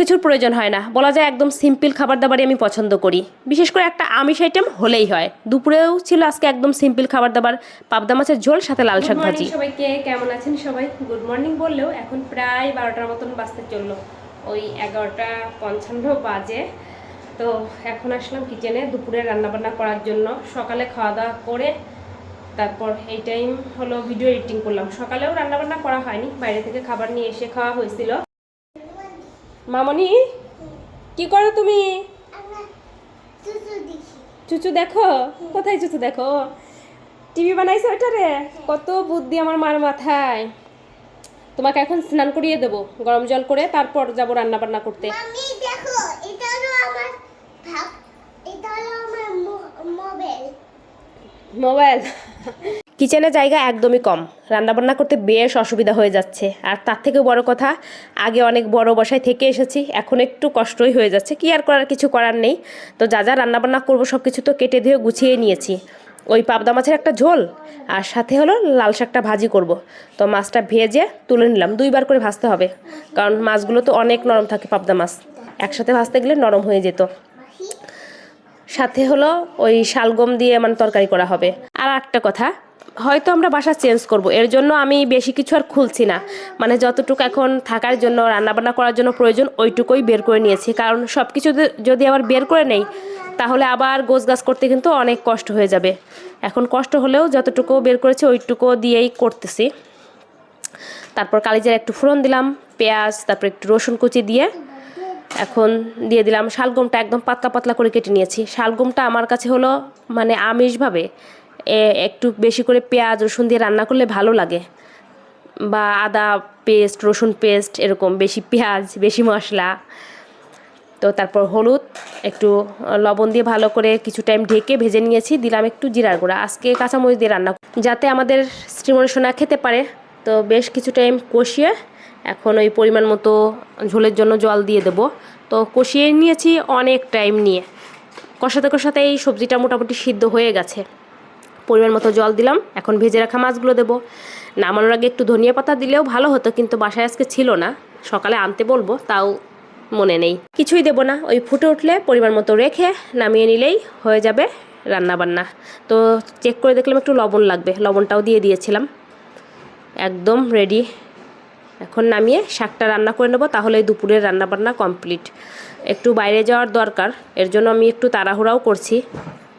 কিছুর প্রয়োজন হয় না। বলা যায় একদম সিম্পল খাবার দাবারই আমি পছন্দ করি। বিশেষ করে একটা আমিষ আইটেম হলেই হয়। দুপুরেও ছিল আজকে একদম সিম্পল খাবার দাবার পাবদা মাছের ঝোল সাথে লাল শাক ভাজি। সবাইকে কেমন আছেন সবাই? গুড মর্নিং বললেও এখন প্রায় বারোটার মতন বাজতে চলল। ওই এগারোটা পঞ্চান্ন বাজে। তো এখন আসলাম কিচেনে দুপুরে রান্নাবান্না করার জন্য। সকালে খাওয়া দাওয়া করে তারপর এই টাইম হলো ভিডিও এডিটিং করলাম। সকালেও রান্নাবান্না করা হয়নি। বাইরে থেকে খাবার নিয়ে এসে খাওয়া হয়েছিল। মামনি কি করো তুমি? চুচু দেখো। কোথায় চুচু দেখো? টিভি বানাইছো ওইটারে? কত বুদ্ধি আমার মার মাথায়। তোমাকে এখন স্নান করিয়ে দেবো গরম জল করে তারপর যাব রান্না বান্না করতে মোবাইল? কিচেনে জায়গা একদমই কম। রান্নাবান্না করতে বেশ অসুবিধা হয়ে যাচ্ছে। আর তার থেকে বড় কথা, আগে অনেক বড় বসায় থেকে এসেছি, এখন একটু কষ্টই হয়ে যাচ্ছে। কি আর করার, কিছু করার নেই। তো যা যা রান্নাবান্না করব সব কিছু তো কেটে ধুয়ে গুছিয়ে নিয়েছি। ওই পাবদা মাছের একটা ঝোল, আর সাথে হলো লাল শাকটা ভাজি করব। তো মাছটা ভেজে তুলে নিলাম। দুইবার করে ভাজতে হবে, কারণ মাছগুলো তো অনেক নরম থাকে পাবদা মাছ। একসাথে ভাজতে গেলে নরম হয়ে যেত। সাথে হলো ওই শালগম দিয়ে মানে তরকারি করা হবে। আর একটা কথা, হয়তো আমরা বাসা চেঞ্জ করব, এর জন্য আমি বেশি কিছু আর খুলছি না। মানে যতটুকু এখন থাকার জন্য, রান্নাবান্না করার জন্য প্রয়োজন, ওইটুকুই বের করে নিয়েছি। কারণ সব কিছু যদি আবার বের করে নেই, তাহলে আবার গোছ গাছ করতে কিন্তু অনেক কষ্ট হয়ে যাবে। এখন কষ্ট হলেও যতটুকু বের করেছি, ওইটুকু দিয়েই করতেছি। তারপর কালিজার একটু ফোড়ন দিলাম, পেঁয়াজ, তারপর একটু রসুন কুচি দিয়ে এখন দিয়ে দিলাম শালগমটা একদম পাতলা পাতলা করে কেটে নিয়েছি। শালগমটা আমার কাছে হলো মানে আমিষভাবে একটু বেশি করে পেঁয়াজ, রসুন দিয়ে রান্না করলে ভালো লাগে। বা আদা পেস্ট, রসুন পেস্ট এরকম, বেশি পেঁয়াজ, বেশি মশলা। তো তারপর হলুদ, একটু লবণ দিয়ে ভালো করে কিছু টাইম ঢেকে ভেজে নিয়েছি, দিলাম একটু জিরার গুঁড়া। আজকে কাঁচামরিচ দিয়ে রান্না যাতে আমাদের শ্রীমণি সোনা খেতে পারে, তো বেশ কিছু টাইম কষিয়ে এখন ওই পরিমাণ মতো ঝোলের জন্য জল দিয়ে দেবো। তো কষিয়ে নিয়েছি অনেক টাইম নিয়ে। কষাতে কষাতে এই সবজিটা মোটামুটি সিদ্ধ হয়ে গেছে। পরিমাণ মতো জল দিলাম, এখন ভেজে রাখা মাছগুলো দেবো। নামানোর আগে একটু ধনিয়া পাতা দিলেও ভালো হতো, কিন্তু বাসায় আজকে ছিল না। সকালে আনতে বলব, তাও মনে নেই। কিছুই দেবো না, ওই ফুটে উঠলে পরিমাণ মতো রেখে নামিয়ে নিলেই হয়ে যাবে রান্না বান্না তো চেক করে দেখলাম একটু লবণ লাগবে, লবণটাও দিয়ে দিয়েছিলাম। একদম রেডি এখন নামিয়ে শাকটা রান্না করে নেব, তাহলে দুপুরের রান্না বান্না কমপ্লিট। একটু বাইরে যাওয়ার দরকার, এর জন্য আমি একটু তাড়াহুড়াও করছি।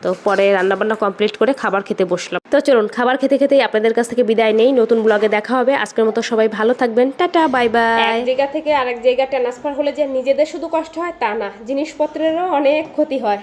তো পরে রান্নাবান্না কমপ্লিট করে খাবার খেতে বসলাম। তো চলুন, খাবার খেতে খেতেই আপনাদের কাছ থেকে বিদায় নেই। নতুন ব্লগে দেখা হবে। আজকের মতো সবাই ভালো থাকবেন। Tata, bye bye. এক জায়গা থেকে আরেক জায়গা ট্রান্সফার হলে যে নিজেদের শুধু কষ্ট হয়, তা না। জিনিসপত্রেরও অনেক ক্ষতি হয়।